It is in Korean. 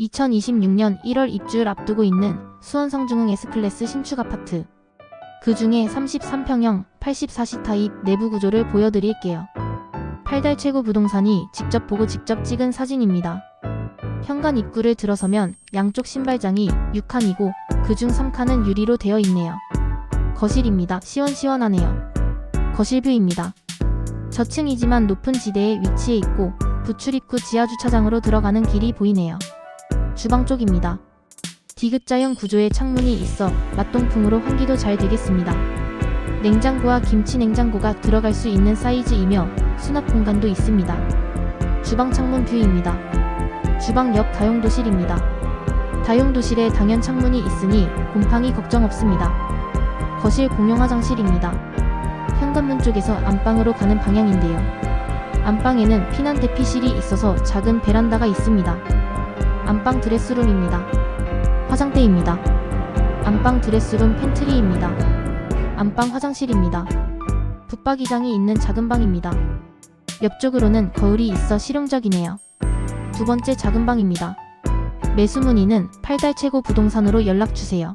2026년 1월 입주를 앞두고 있는 수원 성중흥 S클래스 신축 아파트. 그 중에 33평형 84시 타입 내부 구조를 보여드릴게요. 8달 최고 부동산이 직접 보고 직접 찍은 사진입니다. 현관 입구를 들어서면 양쪽 신발장이 6칸이고 그중 3칸은 유리로 되어 있네요. 거실입니다. 시원시원하네요. 거실 뷰입니다. 저층이지만 높은 지대에 위치해 있고 부출 입구 지하주차장으로 들어가는 길이 보이네요. 주방 쪽입니다. 디귿자형 구조의 창문이 있어 맞동풍으로 환기도 잘 되겠습니다. 냉장고와 김치 냉장고가 들어갈 수 있는 사이즈이며 수납 공간도 있습니다. 주방 창문 뷰입니다. 주방 옆 다용도실입니다. 다용도실에 당연 창문이 있으니 곰팡이 걱정 없습니다. 거실 공용 화장실입니다. 현관문 쪽에서 안방으로 가는 방향인데요. 안방에는 피난 대피실이 있어서 작은 베란다가 있습니다. 안방 드레스룸입니다. 화장대입니다. 안방 드레스룸 팬트리입니다. 안방 화장실입니다. 붙박이장이 있는 작은 방입니다. 옆쪽으로는 거울이 있어 실용적이네요. 두 번째 작은 방입니다. 매수 문의는 8달 최고 부동산으로 연락 주세요.